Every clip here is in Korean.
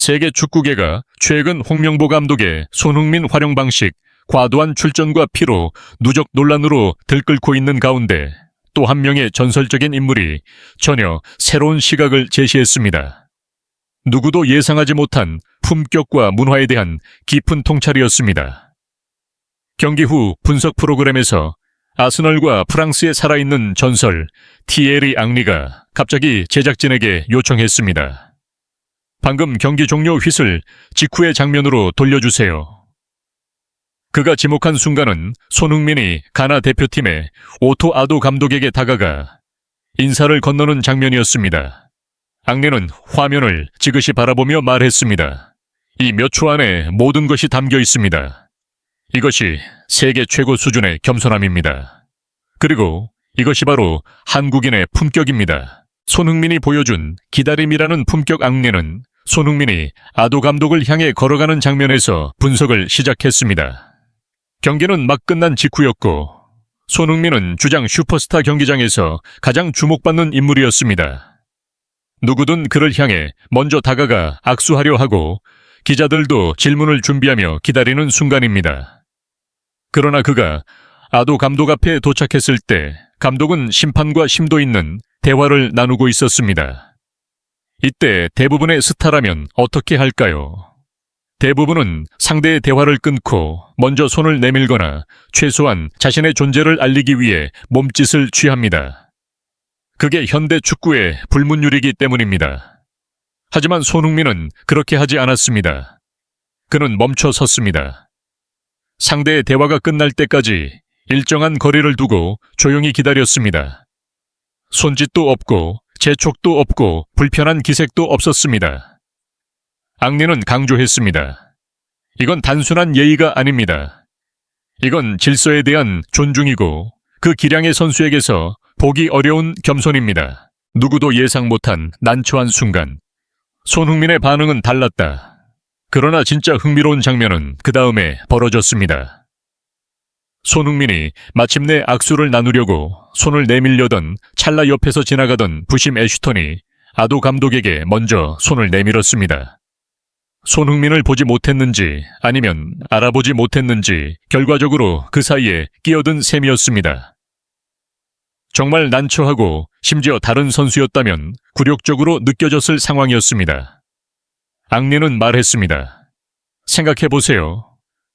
세계 축구계가 최근 홍명보 감독의 손흥민 활용 방식, 과도한 출전과 피로 누적 논란으로 들끓고 있는 가운데 또 한 명의 전설적인 인물이 전혀 새로운 시각을 제시했습니다. 누구도 예상하지 못한 품격과 문화에 대한 깊은 통찰이었습니다. 경기 후 분석 프로그램에서 아스널과 프랑스에 살아있는 전설 티에리 앙리가 갑자기 제작진에게 요청했습니다. 방금 경기 종료 휘슬 직후의 장면으로 돌려주세요. 그가 지목한 순간은 손흥민이 가나 대표팀의 오토 아도 감독에게 다가가 인사를 건너는 장면이었습니다. 앙리는 화면을 지그시 바라보며 말했습니다. 이 몇 초 안에 모든 것이 담겨 있습니다. 이것이 세계 최고 수준의 겸손함입니다. 그리고 이것이 바로 한국인의 품격입니다. 손흥민이 보여준 기다림이라는 품격 앙리는 손흥민이 아도 감독을 향해 걸어가는 장면에서 분석을 시작했습니다. 경기는 막 끝난 직후였고 손흥민은 주장 슈퍼스타 경기장에서 가장 주목받는 인물이었습니다. 누구든 그를 향해 먼저 다가가 악수하려 하고 기자들도 질문을 준비하며 기다리는 순간입니다. 그러나 그가 아도 감독 앞에 도착했을 때 감독은 심판과 심도 있는 대화를 나누고 있었습니다. 이때 대부분의 스타라면 어떻게 할까요? 대부분은 상대의 대화를 끊고 먼저 손을 내밀거나 최소한 자신의 존재를 알리기 위해 몸짓을 취합니다. 그게 현대 축구의 불문율이기 때문입니다. 하지만 손흥민은 그렇게 하지 않았습니다. 그는 멈춰 섰습니다. 상대의 대화가 끝날 때까지 일정한 거리를 두고 조용히 기다렸습니다. 손짓도 없고 재촉도 없고 불편한 기색도 없었습니다. 앙리는 강조했습니다. 이건 단순한 예의가 아닙니다. 이건 질서에 대한 존중이고 그 기량의 선수에게서 보기 어려운 겸손입니다. 누구도 예상 못한 난처한 순간 손흥민의 반응은 달랐다. 그러나 진짜 흥미로운 장면은 그 다음에 벌어졌습니다. 손흥민이 마침내 악수를 나누려고 손을 내밀려던 찰나 옆에서 지나가던 부심 애슈턴이 아도 감독에게 먼저 손을 내밀었습니다. 손흥민을 보지 못했는지 아니면 알아보지 못했는지 결과적으로 그 사이에 끼어든 셈이었습니다. 정말 난처하고 심지어 다른 선수였다면 굴욕적으로 느껴졌을 상황이었습니다. 앙리는 말했습니다. 생각해보세요.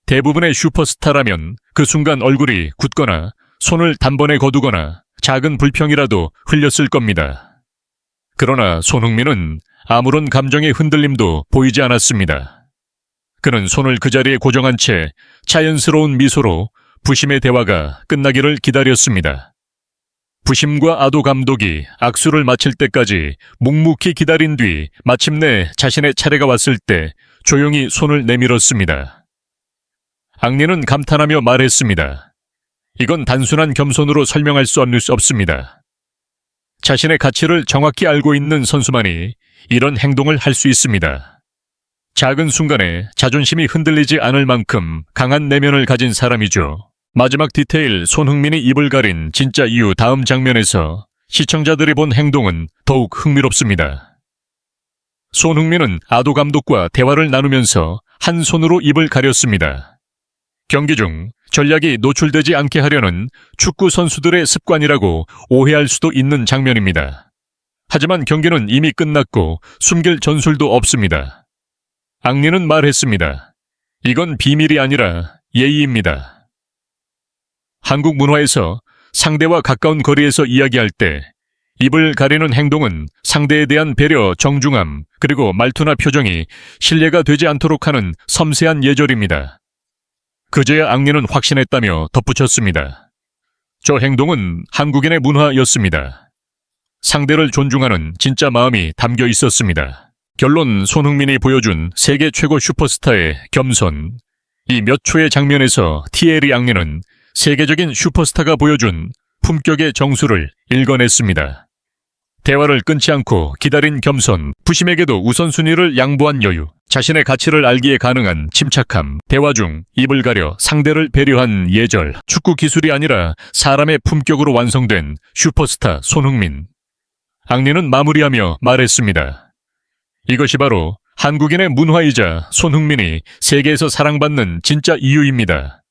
대부분의 슈퍼스타라면 그 순간 얼굴이 굳거나 손을 단번에 거두거나 작은 불평이라도 흘렸을 겁니다. 그러나 손흥민은 아무런 감정의 흔들림도 보이지 않았습니다. 그는 손을 그 자리에 고정한 채 자연스러운 미소로 부심의 대화가 끝나기를 기다렸습니다. 부심과 아도 감독이 악수를 마칠 때까지 묵묵히 기다린 뒤 마침내 자신의 차례가 왔을 때 조용히 손을 내밀었습니다. 앙리는 감탄하며 말했습니다. 이건 단순한 겸손으로 설명할 수 없습니다. 자신의 가치를 정확히 알고 있는 선수만이 이런 행동을 할 수 있습니다. 작은 순간에 자존심이 흔들리지 않을 만큼 강한 내면을 가진 사람이죠. 마지막 디테일 손흥민이 입을 가린 진짜 이유 다음 장면에서 시청자들이 본 행동은 더욱 흥미롭습니다. 손흥민은 아도 감독과 대화를 나누면서 한 손으로 입을 가렸습니다. 경기 중 전략이 노출되지 않게 하려는 축구 선수들의 습관이라고 오해할 수도 있는 장면입니다. 하지만 경기는 이미 끝났고 숨길 전술도 없습니다. 앙리는 말했습니다. 이건 비밀이 아니라 예의입니다. 한국 문화에서 상대와 가까운 거리에서 이야기할 때 입을 가리는 행동은 상대에 대한 배려, 정중함, 그리고 말투나 표정이 신뢰가 되지 않도록 하는 섬세한 예절입니다. 그제야 앙리는 확신했다며 덧붙였습니다. 저 행동은 한국인의 문화였습니다. 상대를 존중하는 진짜 마음이 담겨 있었습니다. 결론 손흥민이 보여준 세계 최고 슈퍼스타의 겸손. 이 몇 초의 장면에서 티에리 앙리는 세계적인 슈퍼스타가 보여준 품격의 정수를 읽어냈습니다. 대화를 끊지 않고 기다린 겸손, 부심에게도 우선순위를 양보한 여유, 자신의 가치를 알기에 가능한 침착함, 대화 중 입을 가려 상대를 배려한 예절, 축구 기술이 아니라 사람의 품격으로 완성된 슈퍼스타 손흥민. 앙리는 마무리하며 말했습니다. 이것이 바로 한국인의 문화이자 손흥민이 세계에서 사랑받는 진짜 이유입니다.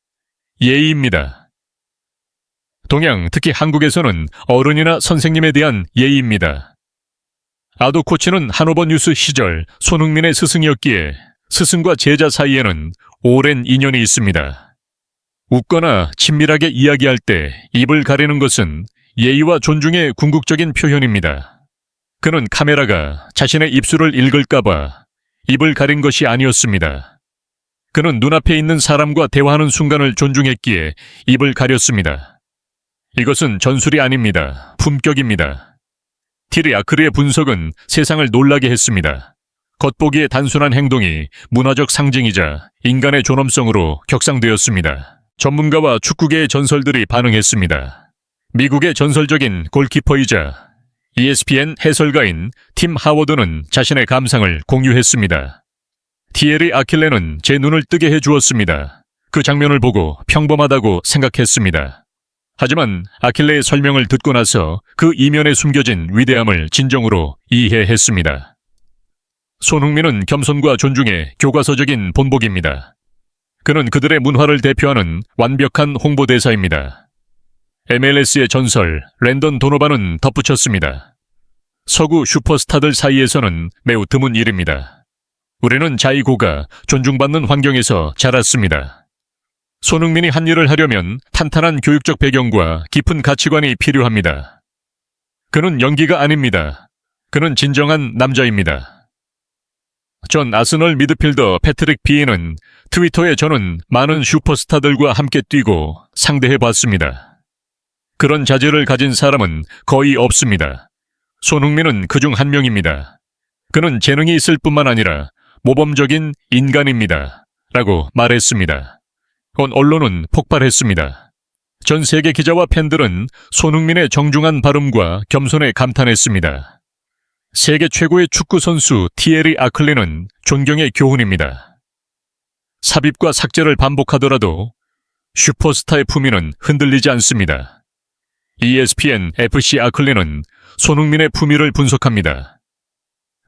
예의입니다. 동양, 특히 한국에서는 어른이나 선생님에 대한 예의입니다. 아도 코치는 한오버 뉴스 시절 손흥민의 스승이었기에 스승과 제자 사이에는 오랜 인연이 있습니다. 웃거나 친밀하게 이야기할 때 입을 가리는 것은 예의와 존중의 궁극적인 표현입니다. 그는 카메라가 자신의 입술을 읽을까봐 입을 가린 것이 아니었습니다. 그는 눈앞에 있는 사람과 대화하는 순간을 존중했기에 입을 가렸습니다. 이것은 전술이 아닙니다. 품격입니다. 티리 아크르의 분석은 세상을 놀라게 했습니다. 겉보기에 단순한 행동이 문화적 상징이자 인간의 존엄성으로 격상되었습니다. 전문가와 축구계의 전설들이 반응했습니다. 미국의 전설적인 골키퍼이자 ESPN 해설가인 팀 하워드는 자신의 감상을 공유했습니다. 티에리 아킬레는 제 눈을 뜨게 해주었습니다. 그 장면을 보고 평범하다고 생각했습니다. 하지만 아킬레의 설명을 듣고 나서 그 이면에 숨겨진 위대함을 진정으로 이해했습니다. 손흥민은 겸손과 존중의 교과서적인 본보기입니다. 그는 그들의 문화를 대표하는 완벽한 홍보대사입니다. MLS의 전설 랜던 도노반은 덧붙였습니다. 서구 슈퍼스타들 사이에서는 매우 드문 일입니다. 우리는 자이고가 존중받는 환경에서 자랐습니다. 손흥민이 한 일을 하려면 탄탄한 교육적 배경과 깊은 가치관이 필요합니다. 그는 연기가 아닙니다. 그는 진정한 남자입니다. 전 아스널 미드필더 패트릭 비에는 트위터에 저는 많은 슈퍼스타들과 함께 뛰고 상대해 봤습니다. 그런 자질을 가진 사람은 거의 없습니다. 손흥민은 그중 한 명입니다. 그는 재능이 있을 뿐만 아니라 모범적인 인간입니다. 라고 말했습니다. 온 언론은 폭발했습니다. 전 세계 기자와 팬들은 손흥민의 정중한 발음과 겸손에 감탄했습니다. 세계 최고의 축구 선수 티에리 아클레는 존경의 교훈입니다. 삽입과 삭제를 반복하더라도 슈퍼스타의 품위는 흔들리지 않습니다. ESPN FC 아클레는 손흥민의 품위를 분석합니다.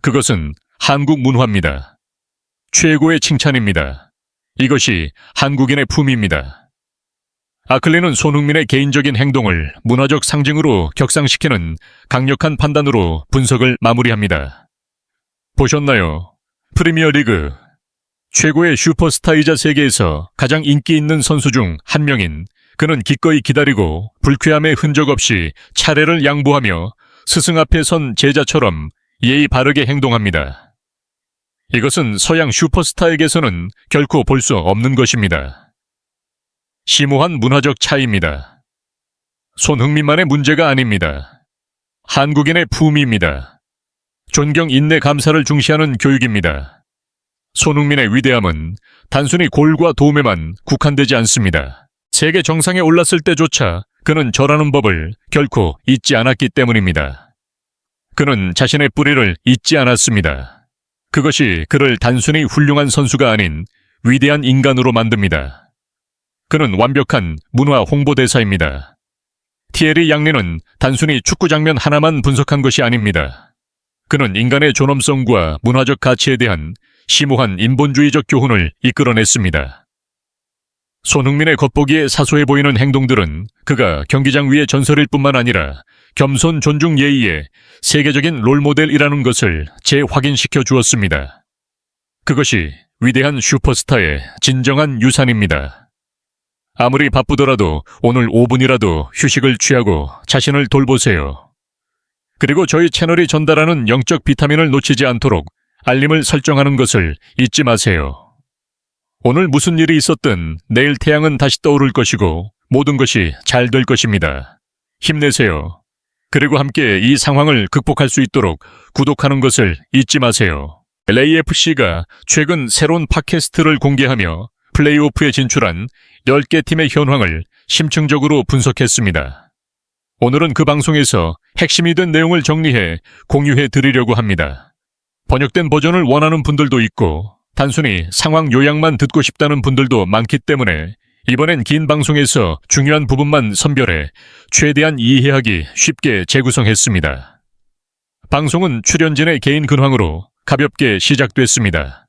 그것은 한국 문화입니다. 최고의 칭찬입니다. 이것이 한국인의 품위입니다. 아클레는 손흥민의 개인적인 행동을 문화적 상징으로 격상시키는 강력한 판단으로 분석을 마무리합니다. 보셨나요? 프리미어 리그. 최고의 슈퍼스타이자 세계에서 가장 인기 있는 선수 중 한 명인 그는 기꺼이 기다리고 불쾌함의 흔적 없이 차례를 양보하며 스승 앞에 선 제자처럼 예의 바르게 행동합니다. 이것은 서양 슈퍼스타에게서는 결코 볼 수 없는 것입니다. 심오한 문화적 차이입니다. 손흥민만의 문제가 아닙니다. 한국인의 품위입니다. 존경, 인내, 감사를 중시하는 교육입니다. 손흥민의 위대함은 단순히 골과 도움에만 국한되지 않습니다. 세계 정상에 올랐을 때조차 그는 절하는 법을 결코 잊지 않았기 때문입니다. 그는 자신의 뿌리를 잊지 않았습니다. 그것이 그를 단순히 훌륭한 선수가 아닌 위대한 인간으로 만듭니다. 그는 완벽한 문화 홍보대사입니다. 티에리 양리는 단순히 축구 장면 하나만 분석한 것이 아닙니다. 그는 인간의 존엄성과 문화적 가치에 대한 심오한 인본주의적 교훈을 이끌어냈습니다. 손흥민의 겉보기에 사소해 보이는 행동들은 그가 경기장 위의 전설일 뿐만 아니라 겸손 존중 예의의 세계적인 롤모델이라는 것을 재확인시켜 주었습니다. 그것이 위대한 슈퍼스타의 진정한 유산입니다. 아무리 바쁘더라도 오늘 5분이라도 휴식을 취하고 자신을 돌보세요. 그리고 저희 채널이 전달하는 영적 비타민을 놓치지 않도록 알림을 설정하는 것을 잊지 마세요. 오늘 무슨 일이 있었든 내일 태양은 다시 떠오를 것이고 모든 것이 잘 될 것입니다. 힘내세요. 그리고 함께 이 상황을 극복할 수 있도록 구독하는 것을 잊지 마세요. LAFC가 최근 새로운 팟캐스트를 공개하며 플레이오프에 진출한 10개 팀의 현황을 심층적으로 분석했습니다. 오늘은 그 방송에서 핵심이 된 내용을 정리해 공유해 드리려고 합니다. 번역된 버전을 원하는 분들도 있고 단순히 상황 요약만 듣고 싶다는 분들도 많기 때문에 이번엔 긴 방송에서 중요한 부분만 선별해 최대한 이해하기 쉽게 재구성했습니다. 방송은 출연진의 개인 근황으로 가볍게 시작됐습니다.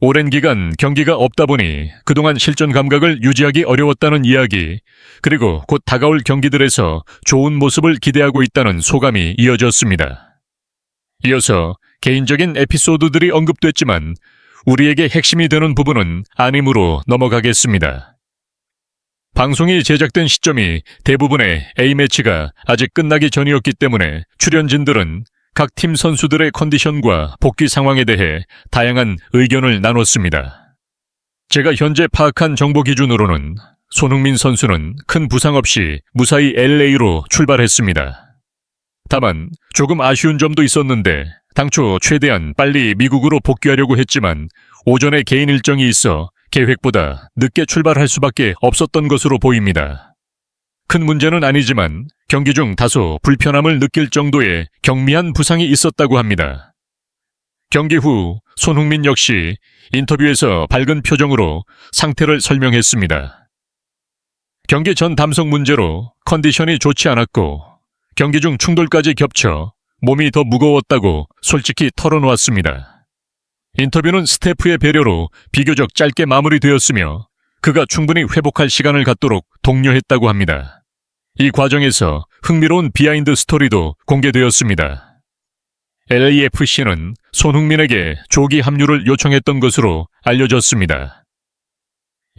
오랜 기간 경기가 없다 보니 그동안 실전 감각을 유지하기 어려웠다는 이야기, 그리고 곧 다가올 경기들에서 좋은 모습을 기대하고 있다는 소감이 이어졌습니다. 이어서 개인적인 에피소드들이 언급됐지만 우리에게 핵심이 되는 부분은 아님으로 넘어가겠습니다. 방송이 제작된 시점이 대부분의 A매치가 아직 끝나기 전이었기 때문에 출연진들은 각 팀 선수들의 컨디션과 복귀 상황에 대해 다양한 의견을 나눴습니다. 제가 현재 파악한 정보 기준으로는 손흥민 선수는 큰 부상 없이 무사히 LA로 출발했습니다. 다만 조금 아쉬운 점도 있었는데 당초 최대한 빨리 미국으로 복귀하려고 했지만 오전에 개인 일정이 있어 계획보다 늦게 출발할 수밖에 없었던 것으로 보입니다. 큰 문제는 아니지만 경기 중 다소 불편함을 느낄 정도의 경미한 부상이 있었다고 합니다. 경기 후 손흥민 역시 인터뷰에서 밝은 표정으로 상태를 설명했습니다. 경기 전 담석 문제로 컨디션이 좋지 않았고 경기 중 충돌까지 겹쳐 몸이 더 무거웠다고 솔직히 털어놓았습니다. 인터뷰는 스태프의 배려로 비교적 짧게 마무리되었으며 그가 충분히 회복할 시간을 갖도록 독려했다고 합니다. 이 과정에서 흥미로운 비하인드 스토리도 공개되었습니다. LAFC는 손흥민에게 조기 합류를 요청했던 것으로 알려졌습니다.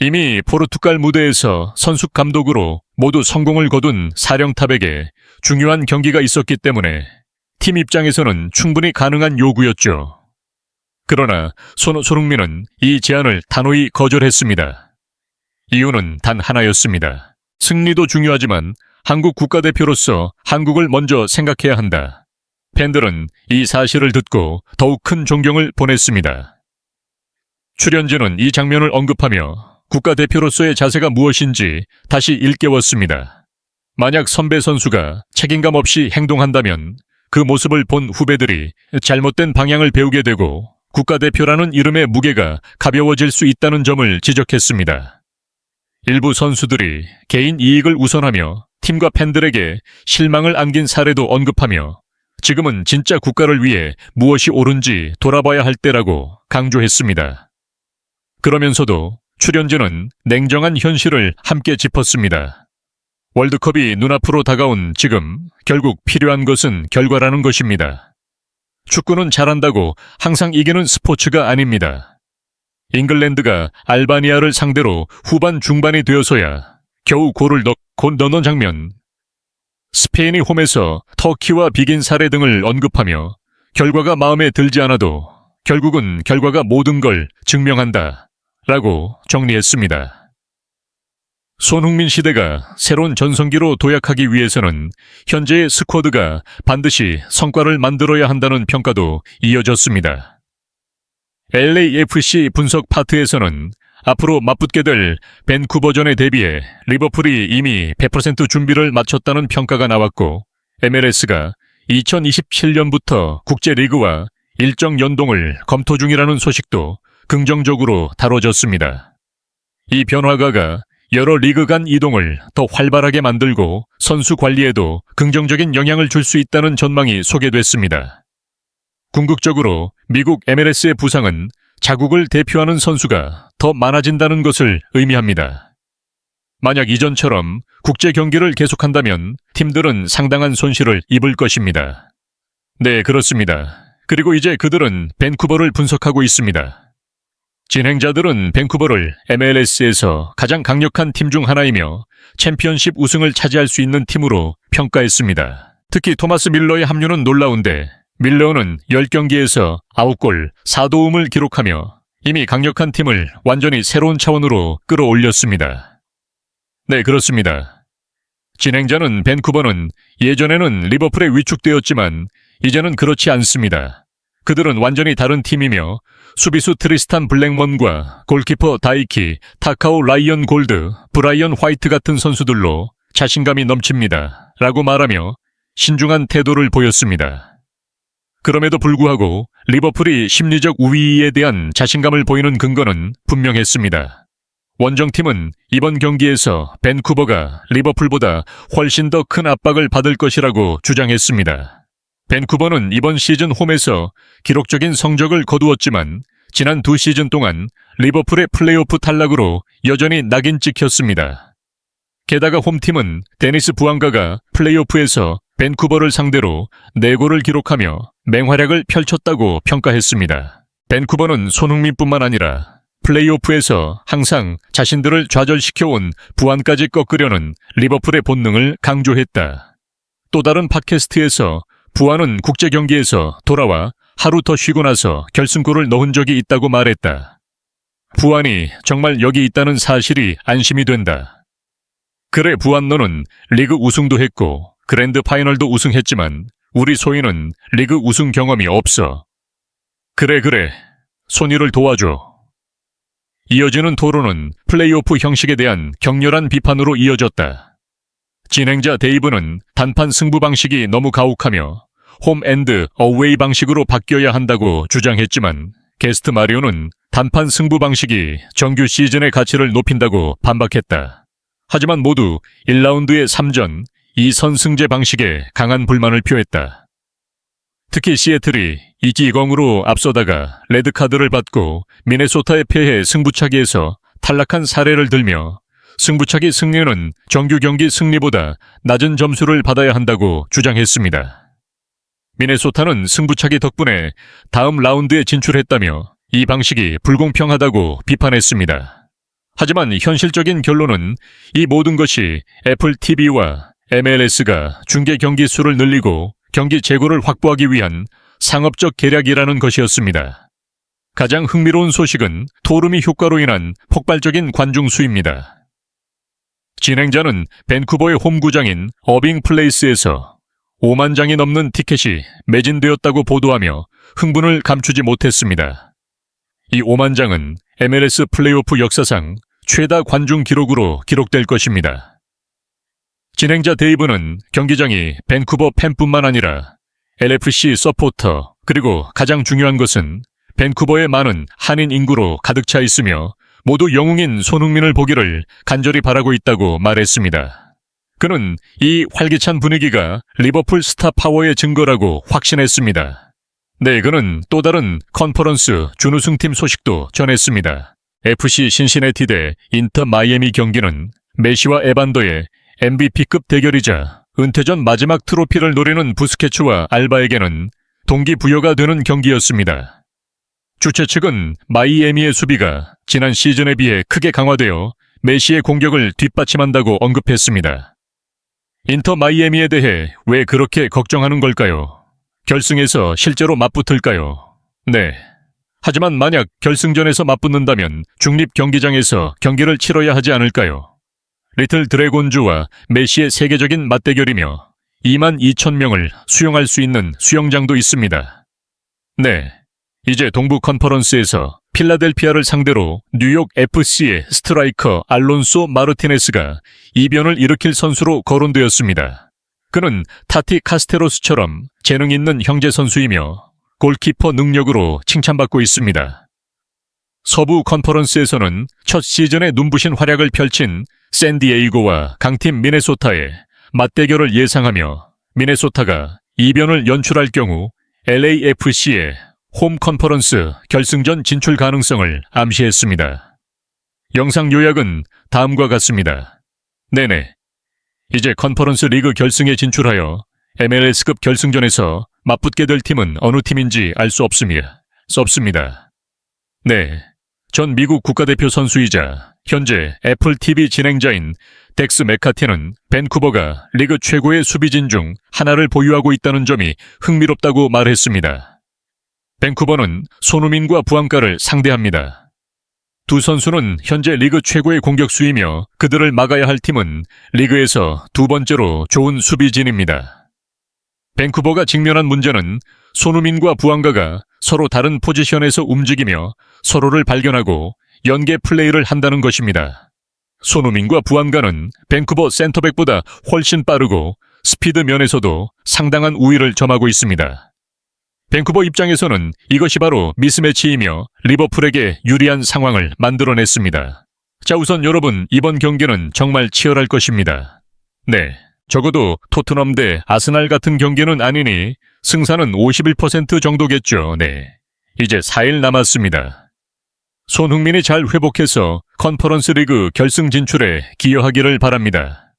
이미 포르투갈 무대에서 선수 감독으로 모두 성공을 거둔 사령탑에게 중요한 경기가 있었기 때문에 팀 입장에서는 충분히 가능한 요구였죠. 그러나 손, 손흥민은 이 제안을 단호히 거절했습니다. 이유는 단 하나였습니다. 승리도 중요하지만 한국 국가대표로서 한국을 먼저 생각해야 한다. 팬들은 이 사실을 듣고 더욱 큰 존경을 보냈습니다. 출연진은 이 장면을 언급하며 국가대표로서의 자세가 무엇인지 다시 일깨웠습니다. 만약 선배 선수가 책임감 없이 행동한다면 그 모습을 본 후배들이 잘못된 방향을 배우게 되고 국가대표라는 이름의 무게가 가벼워질 수 있다는 점을 지적했습니다. 일부 선수들이 개인 이익을 우선하며 팀과 팬들에게 실망을 안긴 사례도 언급하며 지금은 진짜 국가를 위해 무엇이 옳은지 돌아봐야 할 때라고 강조했습니다. 그러면서도 출연진은 냉정한 현실을 함께 짚었습니다. 월드컵이 눈앞으로 다가온 지금 결국 필요한 것은 결과라는 것입니다. 축구는 잘한다고 항상 이기는 스포츠가 아닙니다. 잉글랜드가 알바니아를 상대로 후반 중반이 되어서야 겨우 골을 넣, 곧 넣는 장면. 스페인이 홈에서 터키와 비긴 사례 등을 언급하며 결과가 마음에 들지 않아도 결국은 결과가 모든 걸 증명한다. 라고 정리했습니다. 손흥민 시대가 새로운 전성기로 도약하기 위해서는 현재의 스쿼드가 반드시 성과를 만들어야 한다는 평가도 이어졌습니다. LAFC 분석 파트에서는 앞으로 맞붙게 될 밴쿠버전에 대비해 리버풀이 이미 100% 준비를 마쳤다는 평가가 나왔고 MLS가 2027년부터 국제리그와 일정 연동을 검토 중이라는 소식도 긍정적으로 다뤄졌습니다. 이 변화가가 여러 리그 간 이동을 더 활발하게 만들고 선수 관리에도 긍정적인 영향을 줄 수 있다는 전망이 소개됐습니다. 궁극적으로 미국 MLS의 부상은 자국을 대표하는 선수가 더 많아진다는 것을 의미합니다. 만약 이전처럼 국제 경기를 계속한다면 팀들은 상당한 손실을 입을 것입니다. 네, 그렇습니다. 그리고 이제 그들은 밴쿠버를 분석하고 있습니다. 진행자들은 밴쿠버를 MLS에서 가장 강력한 팀 중 하나이며 챔피언십 우승을 차지할 수 있는 팀으로 평가했습니다. 특히 토마스 밀러의 합류는 놀라운데 밀러는 10경기에서 9골 4도움을 기록하며 이미 강력한 팀을 완전히 새로운 차원으로 끌어올렸습니다. 네, 그렇습니다. 진행자는 밴쿠버는 예전에는 리버풀에 위축되었지만 이제는 그렇지 않습니다. 그들은 완전히 다른 팀이며 수비수 트리스탄 블랙먼과 골키퍼 다이키, 타카오 라이언 골드, 브라이언 화이트 같은 선수들로 자신감이 넘칩니다. 라고 말하며 신중한 태도를 보였습니다. 그럼에도 불구하고 리버풀이 심리적 우위에 대한 자신감을 보이는 근거는 분명했습니다. 원정팀은 이번 경기에서 밴쿠버가 리버풀보다 훨씬 더 큰 압박을 받을 것이라고 주장했습니다. 밴쿠버는 이번 시즌 홈에서 기록적인 성적을 거두었지만 지난 두 시즌 동안 리버풀의 플레이오프 탈락으로 여전히 낙인 찍혔습니다. 게다가 홈팀은 데니스 부앙가가 플레이오프에서 밴쿠버를 상대로 4골을 기록하며 맹활약을 펼쳤다고 평가했습니다. 밴쿠버는 손흥민뿐만 아니라 플레이오프에서 항상 자신들을 좌절시켜온 부안까지 꺾으려는 리버풀의 본능을 강조했다. 또 다른 팟캐스트에서 부안은 국제 경기에서 돌아와 하루 더 쉬고 나서 결승골을 넣은 적이 있다고 말했다. 부안이 정말 여기 있다는 사실이 안심이 된다. 그래 부안 너는 리그 우승도 했고 그랜드 파이널도 우승했지만 우리 소희는 리그 우승 경험이 없어. 그래 그래 손이를 도와줘. 이어지는 토론은 플레이오프 형식에 대한 격렬한 비판으로 이어졌다. 진행자 데이브는 단판 승부 방식이 너무 가혹하며 홈 앤드 어웨이 방식으로 바뀌어야 한다고 주장했지만 게스트 마리오는 단판 승부 방식이 정규 시즌의 가치를 높인다고 반박했다. 하지만 모두 1라운드의 3전 2선승제 방식에 강한 불만을 표했다. 특히 시애틀이 이기공으로 앞서다가 레드카드를 받고 미네소타에 패해 승부차기에서 탈락한 사례를 들며 승부차기 승리는 정규 경기 승리보다 낮은 점수를 받아야 한다고 주장했습니다. 미네소타는 승부차기 덕분에 다음 라운드에 진출했다며 이 방식이 불공평하다고 비판했습니다. 하지만 현실적인 결론은 이 모든 것이 애플 TV와 MLS가 중계 경기 수를 늘리고 경기 재고를 확보하기 위한 상업적 계략이라는 것이었습니다. 가장 흥미로운 소식은 토르미 효과로 인한 폭발적인 관중 수입니다. 진행자는 밴쿠버의 홈구장인 어빙 플레이스에서 5만 장이 넘는 티켓이 매진되었다고 보도하며 흥분을 감추지 못했습니다. 이 5만 장은 MLS 플레이오프 역사상 최다 관중 기록으로 기록될 것입니다. 진행자 데이브는 경기장이 밴쿠버 팬뿐만 아니라 LFC 서포터 그리고 가장 중요한 것은 밴쿠버의 많은 한인 인구로 가득 차 있으며 모두 영웅인 손흥민을 보기를 간절히 바라고 있다고 말했습니다. 그는 이 활기찬 분위기가 리버풀 스타 파워의 증거라고 확신했습니다. 네, 그는 또 다른 컨퍼런스 준우승팀 소식도 전했습니다. FC 신시내티 대 인터 마이애미 경기는 메시와 에반더의 MVP급 대결이자 은퇴 전 마지막 트로피를 노리는 부스케츠와 알바에게는 동기부여가 되는 경기였습니다. 주최 측은 마이애미의 수비가 지난 시즌에 비해 크게 강화되어 메시의 공격을 뒷받침한다고 언급했습니다. 인터 마이애미에 대해 왜 그렇게 걱정하는 걸까요? 결승에서 실제로 맞붙을까요? 네. 하지만 만약 결승전에서 맞붙는다면 중립 경기장에서 경기를 치러야 하지 않을까요? 리틀 드래곤즈와 메시의 세계적인 맞대결이며 2만 2천 명을 수용할 수 있는 수영장도 있습니다. 네. 이제 동부 컨퍼런스에서 필라델피아를 상대로 뉴욕 FC의 스트라이커 알론소 마르티네스가 이변을 일으킬 선수로 거론되었습니다. 그는 타티 카스테로스처럼 재능 있는 형제 선수이며 골키퍼 능력으로 칭찬받고 있습니다. 서부 컨퍼런스에서는 첫 시즌에 눈부신 활약을 펼친 샌디에이고와 강팀 미네소타의 맞대결을 예상하며 미네소타가 이변을 연출할 경우 LAFC의 홈 컨퍼런스 결승전 진출 가능성을 암시했습니다. 영상 요약은 다음과 같습니다. 네네. 이제 컨퍼런스 리그 결승에 진출하여 MLS급 결승전에서 맞붙게 될 팀은 어느 팀인지 알 수 없습니다. 없습니다. 네. 전 미국 국가대표 선수이자 현재 애플 TV 진행자인 덱스 메카티는 밴쿠버가 리그 최고의 수비진 중 하나를 보유하고 있다는 점이 흥미롭다고 말했습니다. 밴쿠버는 손흥민과 부안가를 상대합니다. 두 선수는 현재 리그 최고의 공격수이며 그들을 막아야 할 팀은 리그에서 두 번째로 좋은 수비진입니다. 밴쿠버가 직면한 문제는 손흥민과 부안가가 서로 다른 포지션에서 움직이며 서로를 발견하고 연계 플레이를 한다는 것입니다. 손흥민과 부안가는 밴쿠버 센터백보다 훨씬 빠르고 스피드 면에서도 상당한 우위를 점하고 있습니다. 밴쿠버 입장에서는 이것이 바로 미스매치이며 리버풀에게 유리한 상황을 만들어냈습니다. 자, 우선 여러분, 이번 경기는 정말 치열할 것입니다. 네. 적어도 토트넘 대 아스날 같은 경기는 아니니 승산은 51% 정도겠죠. 네. 이제 4일 남았습니다. 손흥민이 잘 회복해서 컨퍼런스 리그 결승 진출에 기여하기를 바랍니다.